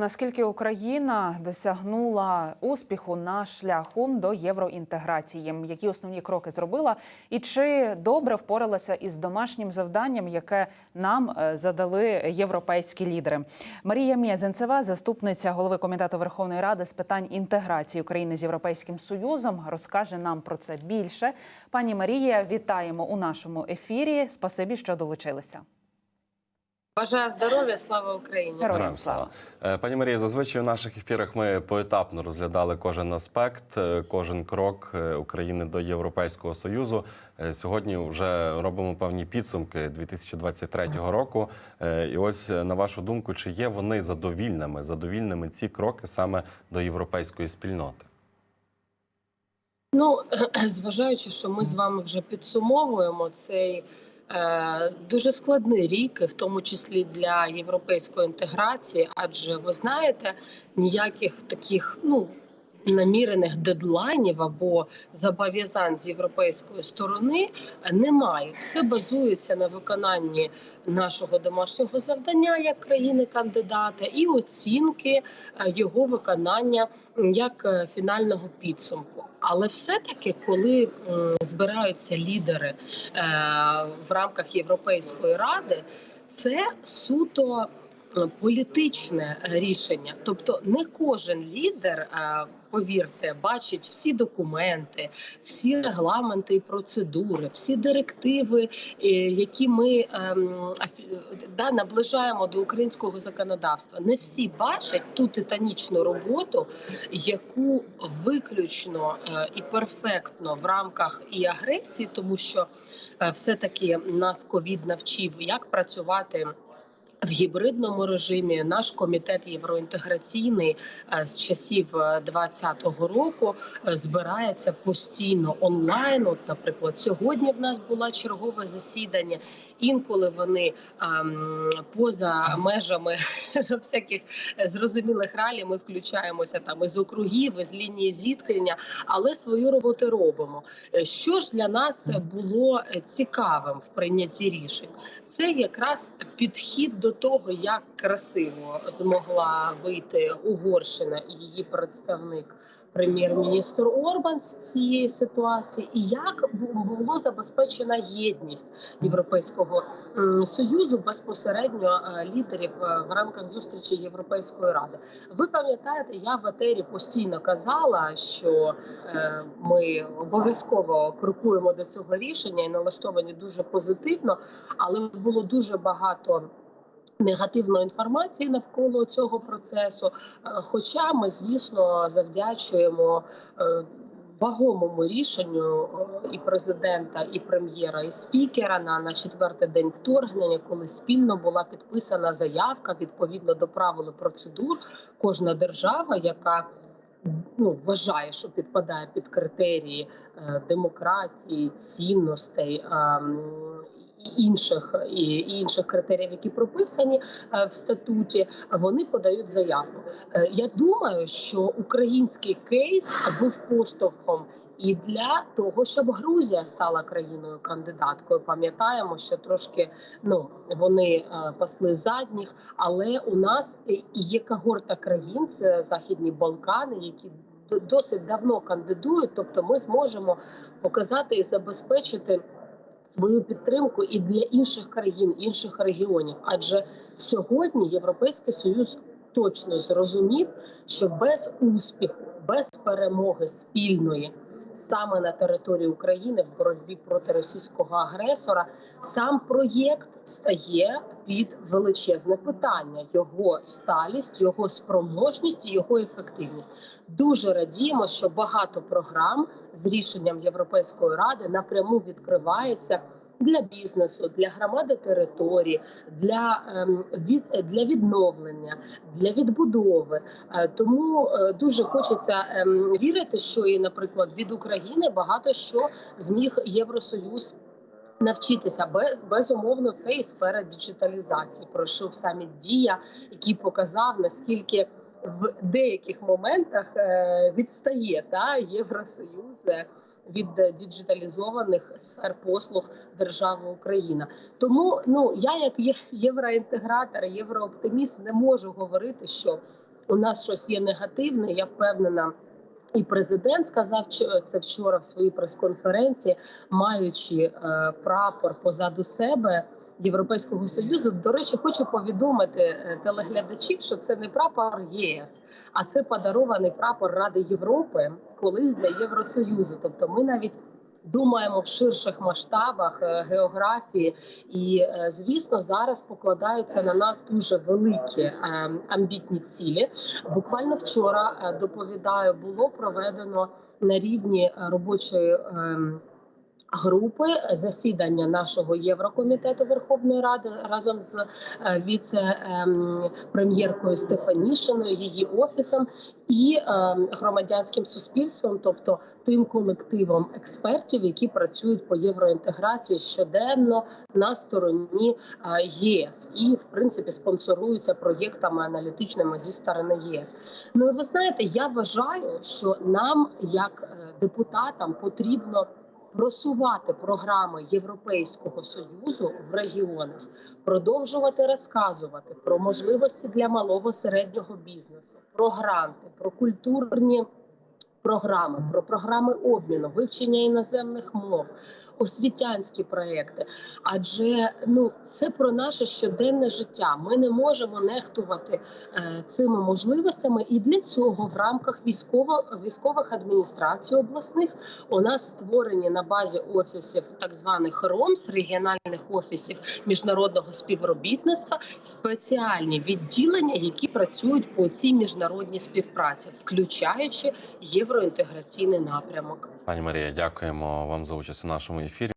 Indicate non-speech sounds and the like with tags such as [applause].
Наскільки Україна досягнула успіху на шляху до євроінтеграції? Які основні кроки зробила, і чи добре впоралася із домашнім завданням, яке нам е, задали європейські лідери? Марія Мєзенцева, заступниця голови комітету Верховної Ради з питань інтеграції України з Європейським Союзом, розкаже нам про це більше. Пані Марія, вітаємо у нашому ефірі. Спасибі, що долучилися. Бажаю здоров'я, слава Україні. Героям слава. Е, Пані Марія, зазвичай у наших ефірах ми поетапно розглядали кожен аспект, е, кожен крок е, України до Європейського союзу. Сьогодні вже робимо певні підсумки 2023 року. І ось на вашу думку, чи є вони задовільними, задовільними ці кроки саме до європейської спільноти? Ну [clears throat] зважаючи, що ми з вами вже підсумовуємо цей дуже складний рік, в тому числі для європейської інтеграції, адже ви знаєте, ніяких таких ну. Намірених дедлайнів або зобов'язань з європейської сторони немає. Все базується на виконанні нашого домашнього завдання як країни-кандидата і оцінки е, його виконання як е, фінального підсумку. Але все-таки, коли збираються лідери е, в рамках Європейської ради, це суто е, політичне е, рішення. Тобто, не кожен лідер, е, повірте, бачить всі документи, всі регламенти і процедури, всі директиви, е, які ми ем, да, наближаємо до українського законодавства. Не всі бачать ту титанічну роботу, яку виключно е, і перфектно в рамках і агресії, тому що е, все-таки нас ковід навчив, як працювати. В гібридному режимі наш комітет євроінтеграційний е, з часів 2020 року е, збирається постійно онлайн. От, наприклад, сьогодні в нас було чергове засідання. Інколи вони ем, поза межами [laughs] всяких зрозумілих ралій ми включаємося там із округів, із лінії зіткнення, але свою роботу робимо. Е, Що ж для нас було е, цікавим в прийнятті рішень? Це якраз підхід до того, як красиво змогла вийти Угорщина і її представник. Прем'єр-міністр Орбан з цієї ситуації, і як бу- було забезпечена єдність Європейського союзу безпосередньо е, лідерів е, в рамках зустрічі Європейської ради. Ви пам'ятаєте, я в етері постійно казала, що е, ми обов'язково крокуємо до цього рішення і налаштовані дуже позитивно, але було дуже багато. Негативної інформації навколо цього процесу. Е, Хоча ми, звісно, завдячуємо е, вагомому рішенню е, і президента, і прем'єра, і спікера на, на четвертий день вторгнення, коли спільно була підписана заявка відповідно до правил процедур. Кожна держава, яка ну вважає, що підпадає під критерії демократії, цінностей. Інших і і інших критеріїв, які прописані е, в статуті, вони подають заявку. Е, Я думаю, що український кейс був поштовхом і для того, щоб Грузія стала країною кандидаткою. Пам'ятаємо, що трошки ну вони е, пасли задніх, але у нас є когорта країн, це західні Балкани, які досить давно кандидують. Тобто, ми зможемо показати і забезпечити свою підтримку і для інших країн, інших регіонів. Адже сьогодні Європейський Союз точно зрозумів, що без успіху, без перемоги спільної. Саме на території України в боротьбі проти російського агресора сам проєкт стає під величезне питання: його сталість, його спроможність і його ефективність. Дуже радіємо, що багато програм з рішенням Європейської ради напряму відкривається для бізнесу, для громади території, для ем, для відновлення, для відбудови. Е, Тому е, дуже хочеться ем, вірити, що і, наприклад, від України багато що зміг Євросоюз. Навчитися без безумовно це і сфера діджиталізації. Пройшов саміт дія, який показав наскільки в деяких моментах е, відстає та Євросоюз е, від діджиталізованих сфер послуг держави Україна. Тому ну я як євроінтегратор, єврооптиміст, не можу говорити, що у нас щось є негативне. Я впевнена. І президент сказав що- це вчора в своїй прес-конференції, маючи е, прапор позаду себе Європейського союзу. До речі, хочу повідомити е, телеглядачів, що це не прапор ЄС, а це подарований прапор Ради Європи колись для Євросоюзу. Тобто, ми навіть думаємо в ширших масштабах е, географії, і е, звісно, зараз покладаються на нас дуже великі е, амбітні цілі. Буквально вчора доповідаю, було проведено на рівні робочої. Ем, Групи засідання нашого Єврокомітету Верховної Ради разом з е, віце-прем'єркою Стефанішиною, її офісом і ем, громадянським суспільством, тобто тим колективом експертів, які працюють по євроінтеграції щоденно на стороні е, ЄС і в принципі спонсоруються проєктами аналітичними зі сторони ЄС. Ну і ви знаєте, я вважаю, що нам, як е, депутатам, потрібно просувати програми Європейського союзу в регіонах, продовжувати розказувати про можливості для малого середнього бізнесу, про гранти, про культурні. Програми про програми обміну, вивчення іноземних мов, освітянські проекти. Адже ну це про наше щоденне життя. Ми не можемо нехтувати е, цими можливостями, і для цього в рамках військово військових адміністрацій обласних у нас створені на базі офісів так званих РОМС, регіональних офісів міжнародного співробітництва, спеціальні відділення, які працюють по цій міжнародній співпраці, включаючи євроінтеграційний напрямок. Пані Марія, дякуємо вам за участь у нашому ефірі.